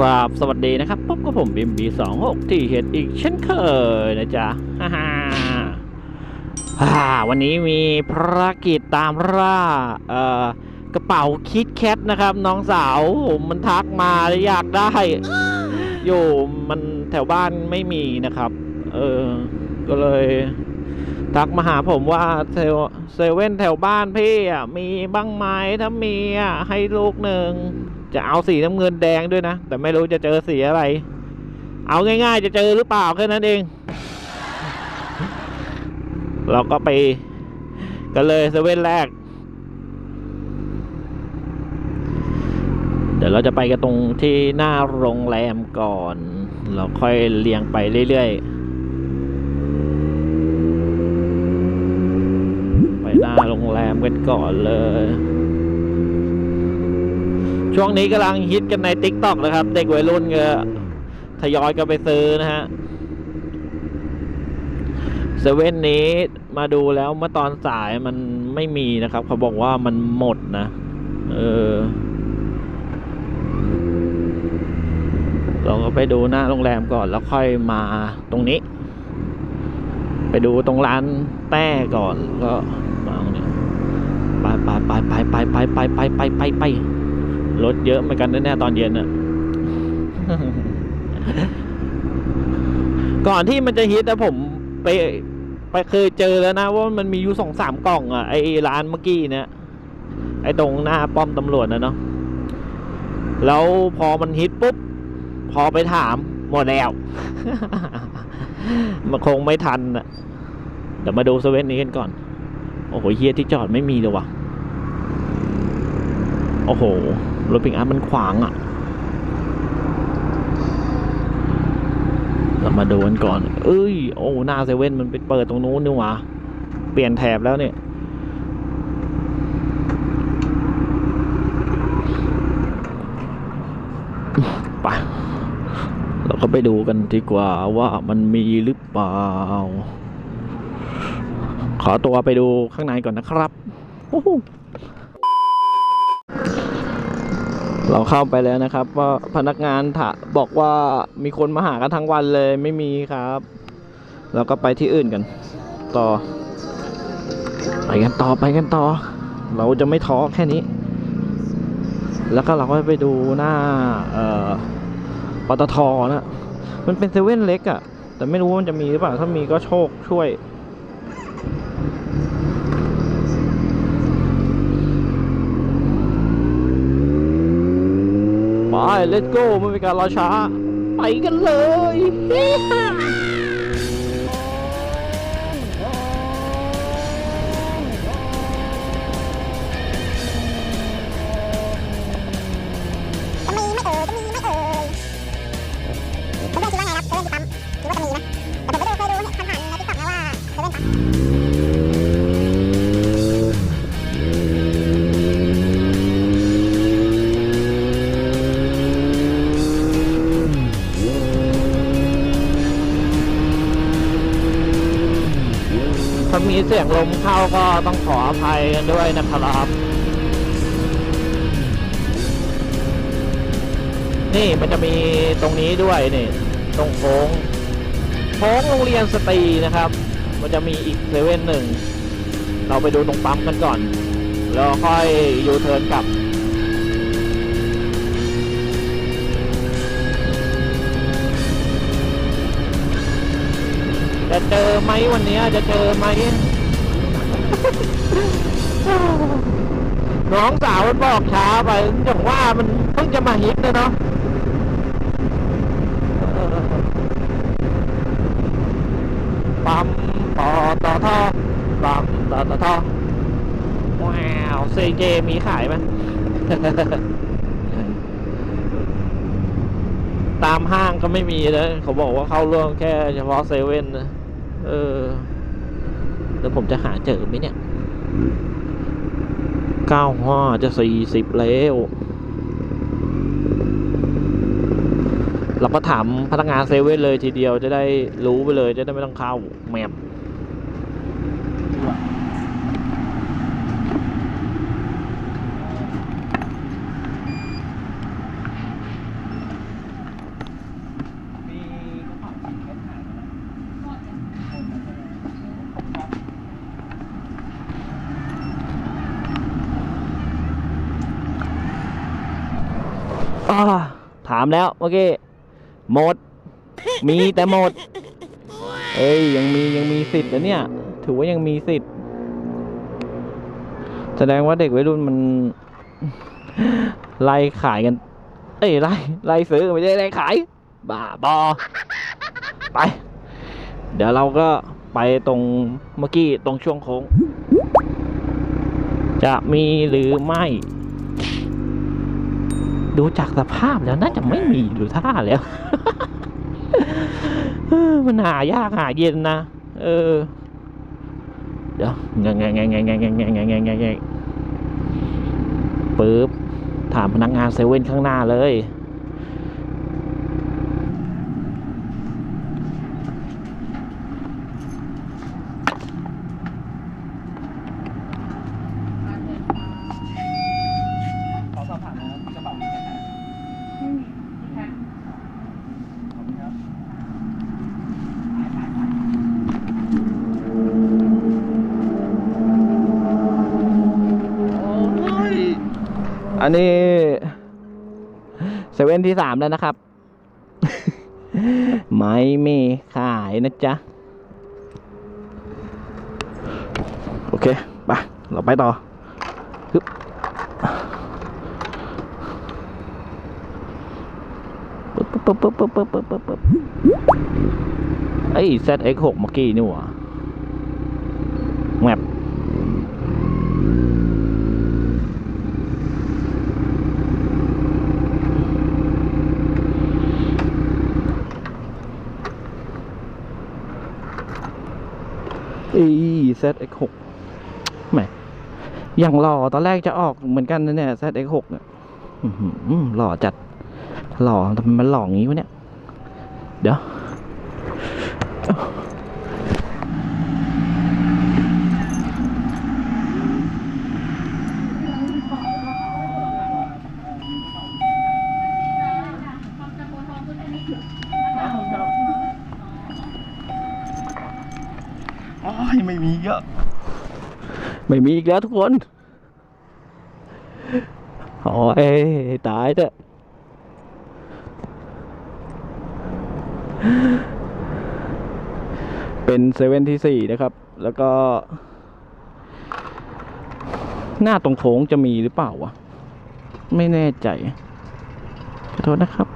ราบสวัสดีนะครับพบกับผมบิมบีสองหกที่เห็นอีกเช่นเคยนะจ๊ะฮ่าฮ่าวันนี้มีภารกิจตามล่าเอ่อกระเป๋าคิดแคทนะครับ น้องสาวผมมันทักมาอยากได้อยู่มันแถวบ้านไม่มีนะครับ เออก็เลยทักมาหาผมว่าเซเวเซเว่นแถวบ้านพี่อะมีบ้างไหมถ้ามีอะให้ลูกหนึ่ง จะเอาสีน้ำเงินแดงด้วยนะ แต่ไม่รู้จะเจอสีอะไร เอาง่าย ๆ จะเจอหรือเปล่าแค่นั้นเอง เราก็ไปกันเลยเซเว่นแรก เดี๋ยวเราจะไปกันตรงที่หน้าโรงแรมก่อน เราค่อยเรียงไปเรื่อยๆ ไปหน้าโรงแรมกันก่อนเลย ช่วงนี้กำลังฮิตกันใน t ิ k t o k นะครับ เด็กวัยรุ่นก็ทยอยกันไปซื้อนะฮะเซเว่นนี้มาดูแล้วเมื่อตอนสายมันไม่มีนะครับ เขาบอกว่ามันหมดนะ เออเราก็ไปดูหน้าโรงแรมก่อนแล้วค่อยมาตรงนี้ ไปดูตรงร้านแต้ก่อนก็มาตรงนี้ไปไปไปไปไปไปไปไปไปไปไป รถเยอะเหมือนกันแน่ๆตอนเย็นอะก่อนที่มันจะฮิตนะผมไปไปเคยเจอแล้วนะว่ามันมีอยู่สองสามกล่องอะไอร้านเมื่อกี้เนี่ยไอตรงหน้าป้อมตำรวจนะเนาะแล้วพอมันฮิตปุ๊บ พอไปถามหมดแล้ว มันคงไม่ทันอะเดี๋ยวมาดูเซเว่นนี้กันก่อน โอ้โหเฮียที่จอดไม่มีเลยวะโอ้โห รถปิกอัพมันขวางอะ่ะ เรามาดูกันก่อน เอ้ย โอ้หน้าเซเว่นมันไปเปิดตรงนู้นนี่หว่า เปลี่ยนแถบแล้วเนี่ยไปเราก็ไปดูกันดีกว่าว่ามันมีหรือเปล่า ขอตัวไปดูข้างในก่อนนะครับ โอ้หู เราเข้าไปแล้วนะครับว่าพนักงานถาบอกว่ามีคนมาหากันทั้งวันเลยไม่มีครับ เราก็ไปที่อื่นกัน ต่อ ไปกันต่อไปกันต่อ เราจะไม่ท้อแค่นี้ แล้วก็เราก็ไปดูหน้าเอ่อปตทนะมันเป็นเซเว่นเล็กอะ่ะ แต่ไม่รู้ว่ามันจะมีหรือเปล่า ถ้ามีก็โชคช่วย ไป let's go ไม่มีการรอช้า ไปกันเลย ถ้ามีเสียงลมเข้าก็ต้องขออภัยกันด้วยนะครับ นี่มันจะมีตรงนี้ด้วยนี่ตรงโค้งโค้งโรงเรียนสตรีนะครับ มันจะมีอีกเซเว่นหนึ่ง เราไปดูตรงปั๊มกันก่อน แล้วค่อยยูเทิร์นกลับ จะเจอไหมวันนี้จะเจอไหม น้องสาวมันบอกช้าไปอย่างว่ามันเพิ่งจะมาฮิตนะเนาะปั๊มปอตอทอปั๊มตอตอทอว้าวซีเจมีขายไหมตามห้างก็ไม่มีนะ เขาบอกว่าเข้าร่วมแค่เฉพาะเซเว่นนะเออ แล้วผมจะหาเจอไหมเนี่ยเก้าห้าจะสี่สิบแล้ว เราก็ถามพนักงานเซเว่นเลยทีเดียวจะได้รู้ไปเลยจะได้ไม่ต้องเข้าแมป อาถามแล้วเมื่อกี้หมด มีแต่หมด เอ้ยยังมียังมีสิทธิ์นะเนี่ย ถือว่ายังมีสิทธิ์ แสดงว่าเด็กวัยรุ่นมัน ไล่ขายกัน เอ้ยไล่ไล่ซื้อไม่ได้ไล่ขาย บ้าบอไป เดี๋ยวเราก็ไปตรงเมื่อกี้ตรงช่วงโค้ง จะมีหรือไม่ ดูจากสภาพแล้วน่าจะไม่มีดูท่าแล้วมันหายากหาเย็นนะ เออ เดี๋ยวไงไงไงไงไงไงไงไงไงไงไงปึ๊บถามพนักงานเซเว่นข้างหน้าเลยันนี้เซเว่นที่สามแล้วนะครับ ไม่มีขายนะจ๊ะ โอเคไปเราไปต่อฮึบปึ๊บปึ๊บปึ๊บปึ๊บปึ๊บปึ๊บปึ๊บไอ้ ZX6 เมื่อกี้นี่หว่า ZX6 แหมอย่างหล่อตอนแรกจะออกเหมือนกันนะเนี่ย ZX6 เนี่ยอื้อหือหล่อจัด หล่อทำไมมันหล่ออย่างนี้วะเนี่ย เดี๋ยว โอ้ยไม่มีเยอะ ไม่มีอีกแล้วทุกคนโอ้ยตายเถอะเป็นเซเว่นที่สี่นะครับ แล้วก็ หน้าตรงโค้งจะมีหรือเปล่าวะ ไม่แน่ใจขอโทษนะครับ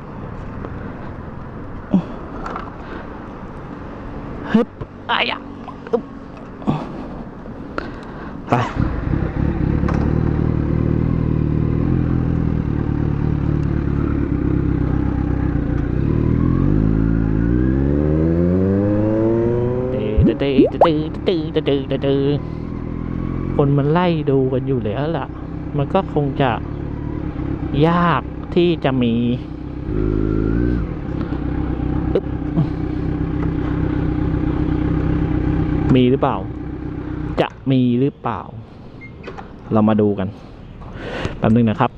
ฮึบอายะ ตื้อตื้อตื้อตื้อตื้อคนมันไล่ดูกันอยู่แล้วล่ะ มันก็คงจะยากที่จะมีมีหรือเปล่า จะมีหรือเปล่า เรามาดูกันแป๊บนึงนะครับ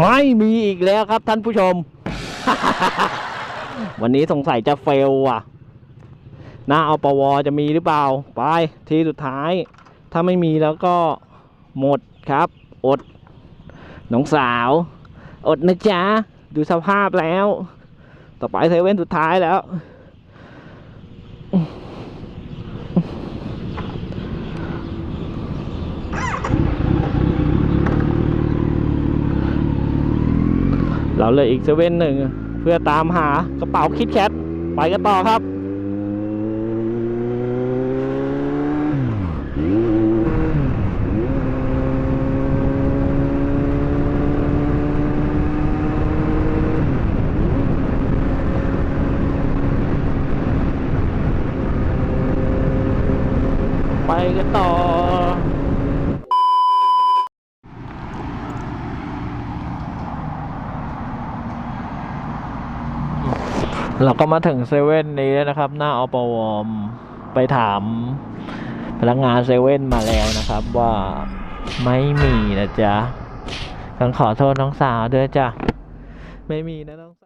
ไม่มีอีกแล้วครับท่านผู้ชม วันนี้สงสัยจะเฟลว่ะหน้าเอาปวจะมีหรือเปล่า ไปทีสุดท้าย ถ้าไม่มีแล้วก็หมดครับ อดน้องสาว อดนะจ๊ะ ดูสภาพแล้ว ต่อไปเซเว่นสุดท้ายแล้ว เราเลยอีกเซเว่นหนึ่งเพื่อตามหากระเป๋าคิดแคทไปกันต่อครับไปกันต่อ เราก็มาถึงเซเว่นนี้แล้วนะครับ หน้าอปวอมไปถามพนักงานเซเว่นมาแล้วนะครับ ว่าไม่มีนะจ๊ะต้องขอโทษน้องสาวด้วยจ้ะ ไม่มีนะน้อง